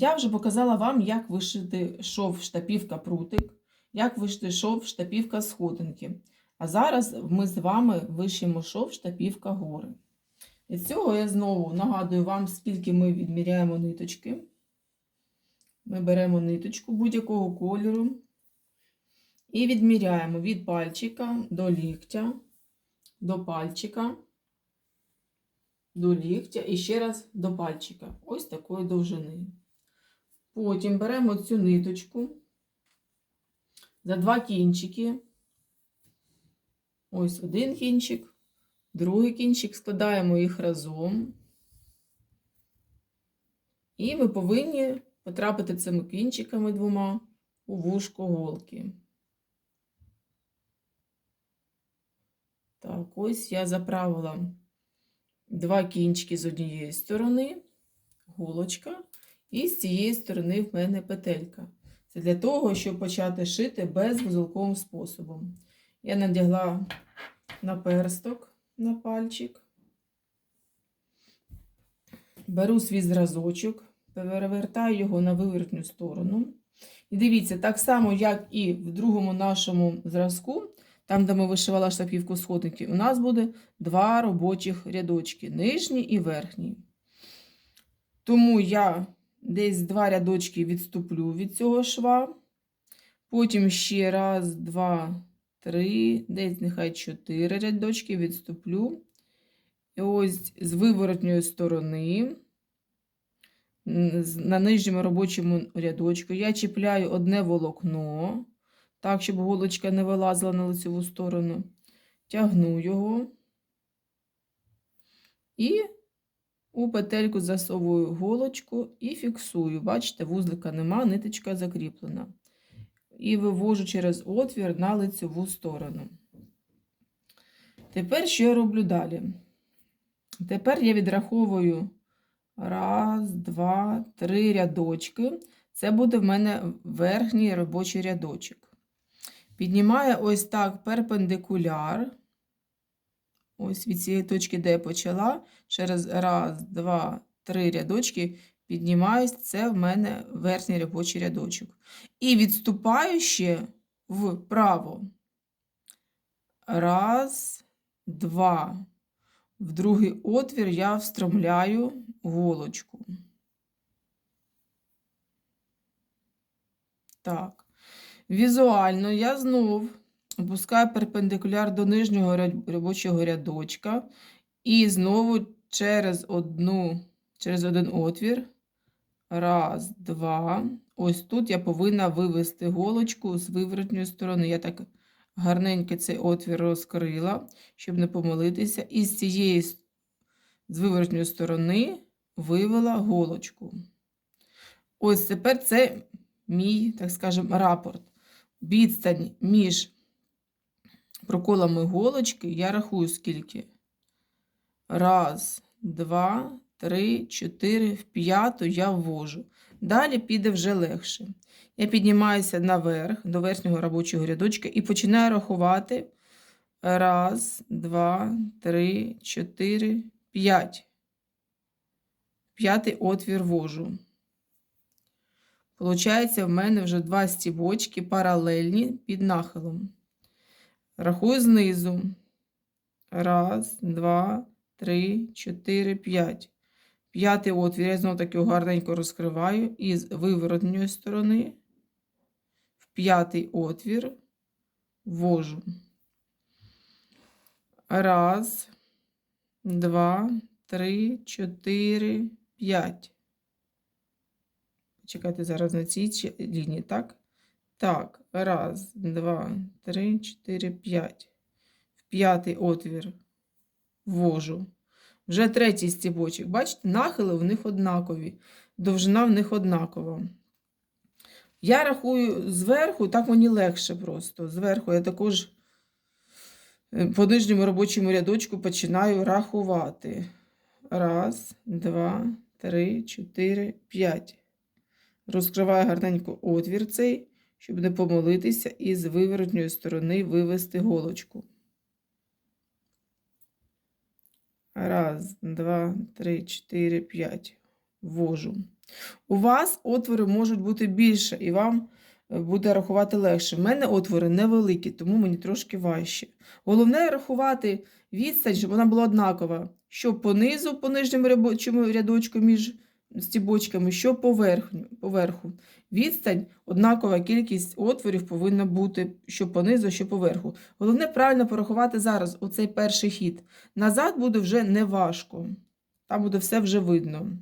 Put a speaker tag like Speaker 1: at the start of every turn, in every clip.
Speaker 1: Я вже показала вам, як вишити шов штапівка прутик, як вишити шов штапівка сходинки. А зараз ми з вами вишимо шов штапівка гори. Від цього я знову нагадую вам, скільки ми відміряємо ниточки. Ми беремо ниточку будь-якого кольору і відміряємо від пальчика до ліктя, до пальчика, до ліктя і ще раз до пальчика. Ось такої довжини. Потім беремо цю ниточку за два кінчики. Ось один кінчик, другий кінчик, складаємо їх разом. І ми повинні потрапити цими кінчиками двома у вушко голки. Так, ось я заправила два кінчики з однієї сторони, голочка, і з цієї сторони в мене петелька. Це для того, щоб почати шити безвузелковим способом. Я надягла наперсток на пальчик, беру свій зразочок, перевертаю його на виворотню сторону. І дивіться, так само, як і в другому нашому зразку, там, де ми вишивали штапівку сходинки, у нас буде два робочих рядочки нижній і верхній. Тому я десь два рядочки відступлю від цього шва. Потім ще раз, два, три, десь нехай чотири рядочки відступлю. І ось з виворотньої сторони, на нижньому робочому рядочку, я чіпляю одне волокно, так, щоб голочка не вилазила на лицеву сторону. Тягну його і у петельку засовую голочку і фіксую. Бачите, вузлика нема, ниточка закріплена. І вивожу через отвір на лицеву сторону. Тепер що я роблю далі? Тепер я відраховую раз, два, три рядочки. Це буде в мене верхній робочий рядочок. Піднімаю ось так перпендикуляр. Ось від цієї точки, де я почала, через раз, два, три рядочки піднімаюсь, це в мене верхній робочий рядочок. І відступаю ще вправо. Раз, два. В другий отвір я встромляю голочку. Так. Візуально я знов опускаю перпендикуляр до нижнього робочого рядочка і знову через одну, через один отвір. Раз, два. Ось тут я повинна вивести голочку з виворотньої сторони. Я так гарненько цей отвір розкрила, щоб не помилитися. І з цієї з виворотньої сторони вивела голочку. Ось тепер це мій, так скажемо, рапорт. Відстань між проколами голочки я рахую скільки. Раз, два, три, чотири, в п'яту я ввожу. Далі піде вже легше. Я піднімаюся наверх до верхнього робочого рядочка і починаю рахувати. Раз, два, три, чотири, п'ять. П'ятий отвір ввожу. Получається, в мене вже два стібочки паралельні під нахилом. Рахую знизу. Раз, два, три, чотири, п'ять. П'ятий отвір. Я знову таки гарненько розкриваю і з виворотньої сторони в п'ятий отвір ввожу. Раз, два, три, чотири, п'ять. Чекайте зараз на цій лінії, так? Так, раз, два, три, чотири, п'ять. В п'ятий отвір ввожу. Вже третій стібочок. Бачите, нахили в них однакові, довжина в них однакова. Я рахую зверху, так мені легше просто. Зверху я також е, по нижньому робочому рядочку починаю рахувати. Раз, два, три, чотири, п'ять. Розкриваю гарненько отвір цей, щоб не помолитися, і з виворотньої сторони вивести голочку. Раз, два, три, чотири, п'ять. ввожу. У вас отвори можуть бути більше, і вам е, буде рахувати легше. У мене отвори невеликі, тому мені трошки важче. Головне рахувати відстань, щоб вона була однакова. Що по низу, по нижньому рядочку між стібочками, що по верхню- поверху. Відстань, однакова кількість отворів повинна бути що по низу, що по верху. Головне правильно порахувати зараз оцей перший хід. Назад буде вже неважко. Там буде все вже видно.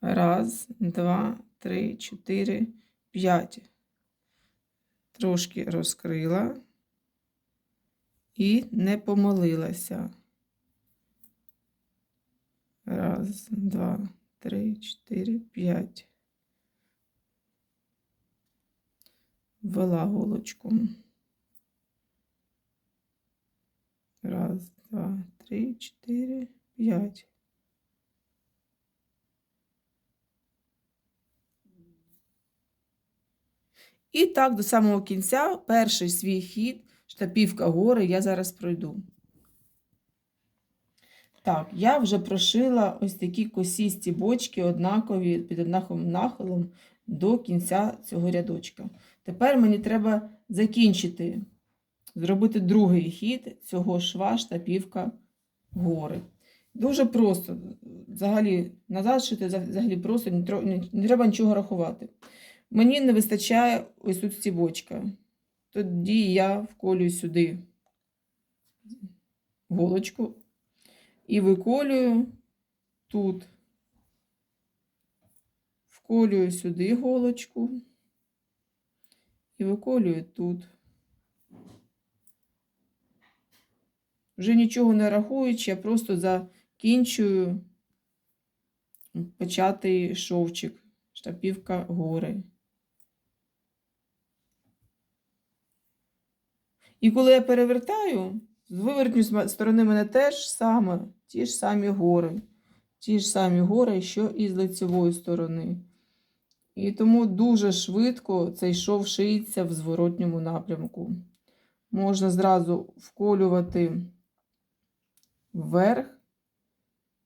Speaker 1: Раз, два, три, чотири, п'ять. Трошки розкрила і не помилилася. Раз, два, три, чотири, п'ять. Ввела голочку. Раз, два, три, чотири, п'ять. І так до самого кінця перший свій хід, штапівка гори, я зараз пройду. Так, я вже прошила ось такі косі стібочки, однакові під однаковим нахилом до кінця цього рядочка. Тепер мені треба закінчити, зробити другий хід цього шва штапівка гори. Дуже просто. Взагалі, назад шити взагалі просто, не треба нічого рахувати. Мені не вистачає ось тут стібочка. Тоді я вколюю сюди голочку і виколюю тут. Вколюю сюди голочку і виколюю тут. Вже нічого не рахуючи, я просто закінчую початий шовчик, штапівка гори. І коли я перевертаю, з виворотньої сторони мене теж саме, ті ж самі гори. Ті ж самі гори, що і з лицевої сторони. І тому дуже швидко цей шов шиється в зворотньому напрямку. Можна зразу вколювати вверх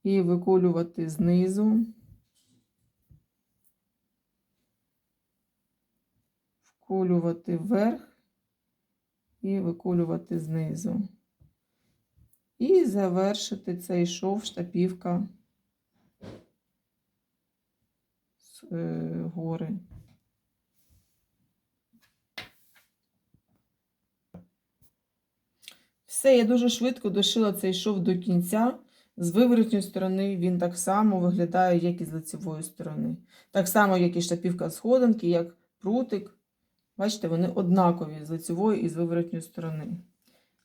Speaker 1: і виколювати знизу. Вколювати вверх і виколювати знизу. І завершити цей шов штапівка з е, гори. Все, я дуже швидко дошила цей шов до кінця. З виворотньої сторони він так само виглядає, як і з лицевої сторони. Так само, як і штапівка сходинки, як прутик. Бачите, вони однакові з лицевої і з виворотньої сторони.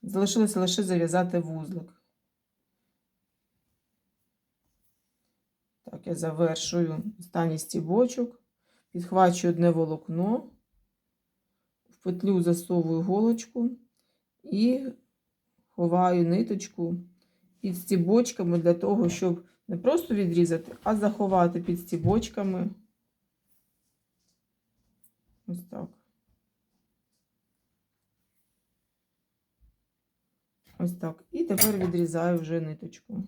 Speaker 1: Залишилося лише зав'язати вузлик. Так, я завершую останній стібочок, підхвачую одне волокно, в петлю засовую голочку і ховаю ниточку під стібочками для того, щоб не просто відрізати, а заховати під стібочками. Ось так. Ось так. І тепер відрізаю вже ниточку.